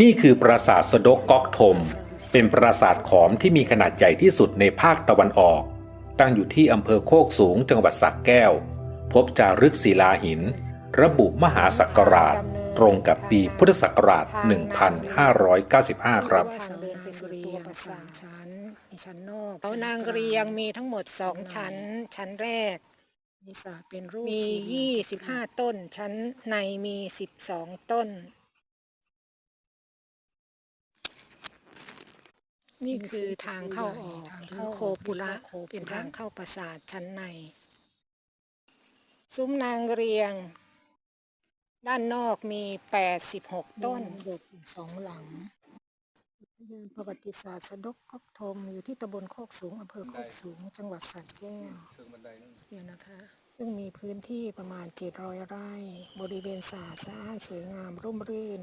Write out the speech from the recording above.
นี่คือปราสาทสดกก๊อกทมเป็นปราสาทขอมที่มีขนาดใหญ่ที่สุดในภาคตะวันออก ตั้งอยู่ที่อำเภอโคกสูงจังหวัดสระแก้ว พบจารึกศิลาหิน ระบุมหาศักราช ตรงกับปีพุทธศักราช 1595 ครับทางเดินไปสู่ตัวปราสาทชั้นมีชั้นนอกเขานางเรียงมีทั้งหมดสองชั้น ชั้นแรก มีสาเป็นรูปมีสี่เหลี่ยี่สิบห้าต้น ชั้นในมีสิบสองต้น นี่คือทางเข้าออกหรือโคปุระเป็นทางเข้าปราสาทชั้นใน ซุ้มนางเรียง ด้านนอกมีแปดสิบหกต้นเด็กอยู่สองหลังอุทยานประวัติศาสตร์สะดกก๊อกทมอยู่ที่ตำบลโคกสูงอำเภอโคกสูง จังหวัดสระแก้วเดี๋ยวนะคะ ซึ่งมีพื้นที่ประมาณ 700 ไร่ บริเวณสะอาดสะอ้านสวยงามร่มรื่น